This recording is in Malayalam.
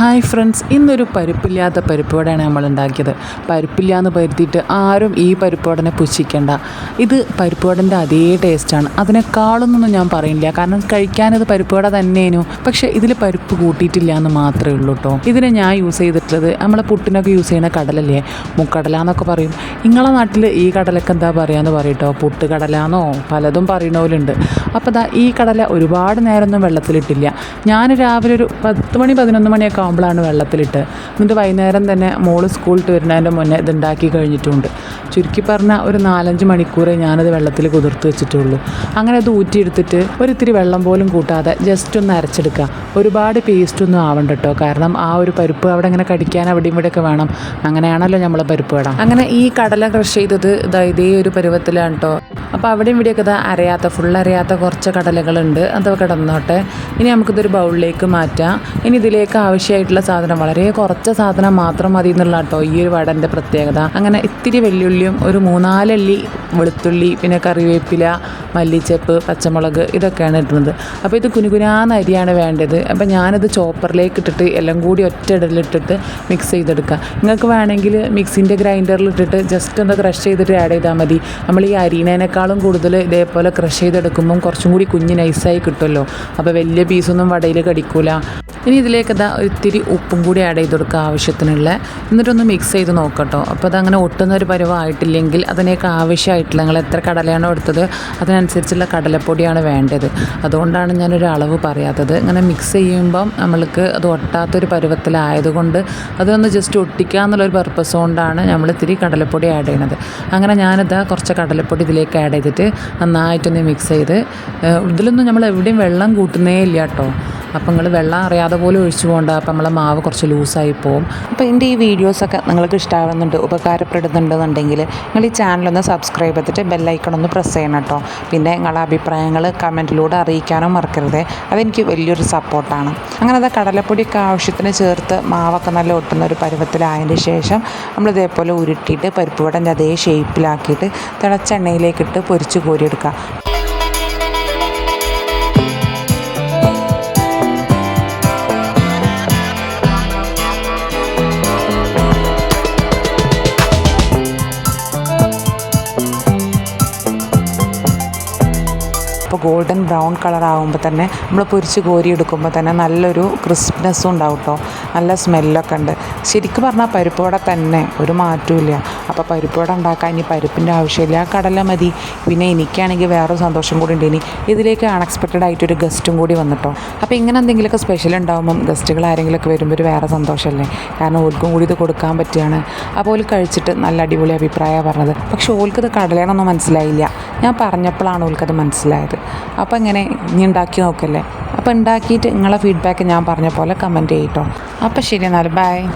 ഹായ് ഫ്രണ്ട്സ് ഇന്നൊരു പരിപ്പില്ലാത്ത പരിപ്പുവടയാണ് നമ്മൾ ഉണ്ടാക്കിയത് പരിപ്പില്ലാന്ന് പരുത്തിയിട്ട് ആരും ഈ പരിപ്പുവടനെ പുച്ഛിക്കേണ്ട. ഇത് പരിപ്പുവടന്റെ അതേ ടേസ്റ്റാണ്. അതിനേക്കാളൊന്നും ഞാൻ പറയില്ല കാരണം കഴിക്കാനത് പരിപ്പുവട തന്നെയേനു. പക്ഷേ ഇതിൽ പരിപ്പ് കൂട്ടിയിട്ടില്ല എന്ന് മാത്രമേ ഉള്ളൂ കേട്ടോ ഇതിനെ ഞാൻ യൂസ് ചെയ്തിട്ടുള്ളത് നമ്മളെ പുട്ടിനൊക്കെ യൂസ് ചെയ്യുന്ന കടലല്ലേ? മുക്കടല എന്നൊക്കെ പറയും. നിങ്ങളെ നാട്ടിൽ ഈ കടലൊക്കെ എന്താ പറയും പറയട്ടോ? പുട്ട് കടലാന്നോ പലതും പറയണവരുണ്ട് അപ്പോൾ ദാ ഈ കടല ഒരുപാട് നേരമൊന്നും വെള്ളത്തിലിട്ടില്ല. ഞാൻ രാവിലെ ഒരു പത്ത് മണി പതിനൊന്ന് മണിയൊക്കെ ആകുമ്പോഴാണ് വെള്ളത്തിലിട്ട്. എന്നിട്ട് വൈകുന്നേരം തന്നെ മോൾ സ്കൂളിട്ട് വരുന്നതിന്റെ മുന്നേ ഇതുണ്ടാക്കി കഴിഞ്ഞിട്ടുണ്ട്. ചുരുക്കി പറഞ്ഞാൽ ഒരു നാലഞ്ച് മണിക്കൂറേ ഞാനത് വെള്ളത്തിൽ കുതിർത്ത് വെച്ചിട്ടുള്ളൂ. അങ്ങനെ അത് ഊറ്റിയെടുത്തിട്ട് ഒരിത്തിരി വെള്ളം പോലും കൂട്ടാതെ ജസ്റ്റ് ഒന്ന് അരച്ചെടുക്കുക. ഒരുപാട് പേസ്റ്റ് ഒന്നും ആവണ്ട കേട്ടോ കാരണം ആ ഒരു പരിപ്പ് അവിടെ ഇങ്ങനെ കടിക്കാൻ അവിടെയും ഇവിടെയൊക്കെ വേണം. അങ്ങനെയാണല്ലോ നമ്മളെ പരിപ്പ് ഇടാം അങ്ങനെ ഈ കടല ക്രഷ് ചെയ്തത് ഇതാ ഇതേ ഒരു പരുവത്തിലാണ് കേട്ടോ അപ്പോൾ അവിടെയും ഇവിടെയൊക്കെ ഇതാ അറിയാത്ത ഫുൾ അറിയാത്ത കുറച്ച് കടലകളുണ്ട്. അത് കിടന്നോട്ടെ. ഇനി നമുക്കിതൊരു ബൗളിലേക്ക് മാറ്റാം. ഇനി ഇതിലേക്ക് ആവശ്യമായിട്ടുള്ള സാധനം വളരെ കുറച്ച് സാധനം മാത്രം മതി എന്നുള്ള കേട്ടോ ഈ ഒരു വടന്റെ പ്രത്യേകത. അങ്ങനെ ഇത്തിരി വെല്ലുള്ളിയും ഒരു മൂന്നാലല്ലി വെളുത്തുള്ളി പിന്നെ കറിവേപ്പില മല്ലിച്ചപ്പ് പച്ചമുളക് ഇതൊക്കെയാണ് ഇടുന്നത്. അപ്പോൾ ഇത് കുനുകുനാന്ന് അരിയാണ് വേണ്ടത്. അപ്പോൾ ഞാനത് ചോപ്പറിലേക്ക് ഇട്ടിട്ട് എല്ലാം കൂടി ഒറ്റ ഇടലിട്ടിട്ട് മിക്സ് ചെയ്തെടുക്കുക. നിങ്ങൾക്ക് വേണമെങ്കിൽ മിക്സിന്റെ ഗ്രൈൻഡറിൽ ഇട്ടിട്ട് ജസ്റ്റ് ഒന്ന് ക്രഷ് ചെയ്തിട്ട് ആഡ് ചെയ്താൽ മതി. നമ്മൾ ഈ അരീനേനേക്കാളും കൂടുതൽ ഇതേപോലെ ക്രഷ് ചെയ്തെടുക്കുമ്പം കുറച്ചും കൂടി കുഞ്ഞ് നൈസായി കിട്ടുമല്ലോ. അപ്പോൾ വലിയ പീസൊന്നും വടയിൽ കടിക്കൂല. ഇനി ഇതിലേക്ക് ഇതാ ഒത്തിരി ഉപ്പും കൂടി ആഡ് ചെയ്ത് കൊടുക്കുക ആവശ്യത്തിനുള്ള. എന്നിട്ടൊന്ന് മിക്സ് ചെയ്ത് നോക്കട്ടോ. അപ്പോൾ അതങ്ങനെ ഒട്ടുന്ന ഒരു പരുവമായിട്ടില്ലെങ്കിൽ അതിനേക്ക് ആവശ്യമായിട്ടുള്ള നിങ്ങൾ എത്ര കടലയാണോ എടുത്തത് അതിനനുസരിച്ചുള്ള കടലപ്പൊടിയാണ് വേണ്ടത്. അതുകൊണ്ടാണ് ഞാനൊരു അളവ് പറയാത്തത്. ഇങ്ങനെ മിക്സ് ചെയ്യുമ്പം നമ്മൾക്ക് അത് ഒട്ടാത്തൊരു പരുവത്തിലായതുകൊണ്ട് അതൊന്ന് ജസ്റ്റ് ഒട്ടിക്കുക എന്നുള്ളൊരു പർപ്പസ് കൊണ്ടാണ് നമ്മൾ ഇത്തിരി കടലപ്പൊടി ആഡ് ചെയ്യണത്. അങ്ങനെ ഞാനിതാ കുറച്ച് കടലപ്പൊടി ഇതിലേക്ക് ആഡ് ചെയ്തിട്ട് നന്നായിട്ടൊന്ന് മിക്സ് ചെയ്ത് ഇതിലൊന്നും നമ്മൾ എവിടെയും വെള്ളം കൂട്ടുന്നേ ഇല്ല കേട്ടോ. അപ്പം നിങ്ങൾ വെള്ളം അറിയാതെ പോലും ഒഴിച്ചു പോകണ്ട അപ്പം നമ്മളെ മാവ് കുറച്ച് ലൂസായി പോകും അപ്പോൾ എന്റെ ഈ വീഡിയോസൊക്കെ നിങ്ങൾക്ക് ഇഷ്ടമാകുന്നുണ്ട് ഉപകാരപ്പെടുന്നുണ്ടെന്നുണ്ടെങ്കിൽ നിങ്ങൾ ഈ ചാനലൊന്ന് സബ്സ്ക്രൈബ് ചെയ്തിട്ട് ബെല്ലൈക്കൺ ഒന്ന് പ്രസ് ചെയ്യണം കേട്ടോ. പിന്നെ നിങ്ങളുടെ അഭിപ്രായങ്ങൾ കമന്റിലൂടെ അറിയിക്കാനും മറക്കരുത്. അതെനിക്ക് വലിയൊരു സപ്പോർട്ടാണ് അങ്ങനെ അത് കടലപ്പൊടിയൊക്കെ ആവശ്യത്തിന് ചേർത്ത് മാവൊക്കെ നല്ല ഒട്ടുന്ന ഒരു പരുവത്തിലായതിന് ശേഷം നമ്മൾ ഇതേപോലെ ഉരുട്ടിയിട്ട് പരിപ്പ് വടന്റെ അതേ ഷേപ്പിലാക്കിയിട്ട് തിളച്ചെണ്ണയിലേക്കിട്ട് പൊരിച്ച് കോരിയെടുക്കുക. അപ്പോൾ ഗോൾഡൻ ബ്രൗൺ കളർ ആകുമ്പോൾ തന്നെ നമ്മൾ പൊരിച്ച് കോരി എടുക്കുമ്പോൾ തന്നെ നല്ലൊരു ക്രിസ്പ്നെസ്സും ഉണ്ടാവും കേട്ടോ നല്ല സ്മെല്ലൊക്കെ ഉണ്ട്. ശരിക്കും പറഞ്ഞാൽ പരിപ്പുവട തന്നെ ഒരു മാറ്റമില്ല അപ്പോൾ പരിപ്പുവട ഉണ്ടാക്കാൻ ഇനി പരിപ്പിന്റെ ആവശ്യമില്ല. കടല മതി. പിന്നെ എനിക്കാണെങ്കിൽ വേറൊരു സന്തോഷം കൂടി ഉണ്ട്. ഇനി ഇതിലേക്ക് അൺഎക്സ്പെക്റ്റഡ് ആയിട്ടൊരു ഗസ്റ്റും കൂടി വന്നിട്ടോ അപ്പോൾ ഇങ്ങനെ എന്തെങ്കിലുമൊക്കെ സ്പെഷ്യൽ ഉണ്ടാകുമ്പം ഗസ്റ്റുകൾ ആരെങ്കിലുമൊക്കെ വരുമ്പോൾ ഒരു വേറെ സന്തോഷമല്ലേ? കാരണം ഓൽക്കും കൂടി ഇത് കൊടുക്കാൻ പറ്റുകയാണ്. അപ്പോൾ ഓൽ കഴിച്ചിട്ട് നല്ല അടിപൊളി അഭിപ്രായമാണ് പറഞ്ഞത്. പക്ഷേ ഓൽക്കത് കടലയാണെന്നൊന്നും മനസ്സിലായില്ല. ഞാൻ പറഞ്ഞപ്പോഴാണ് ഓൾക്കത് മനസ്സിലായത്. അപ്പോൾ ഇങ്ങനെ ഇനി ഉണ്ടാക്കി നോക്കല്ലേ? അപ്പോൾ ഉണ്ടാക്കിയിട്ട് നിങ്ങളെ ഫീഡ്ബാക്ക് ഞാൻ പറഞ്ഞ പോലെ കമന്റ് ചെയ്യട്ടോ. അപ്പോൾ ശരി എന്നാൽ ബൈ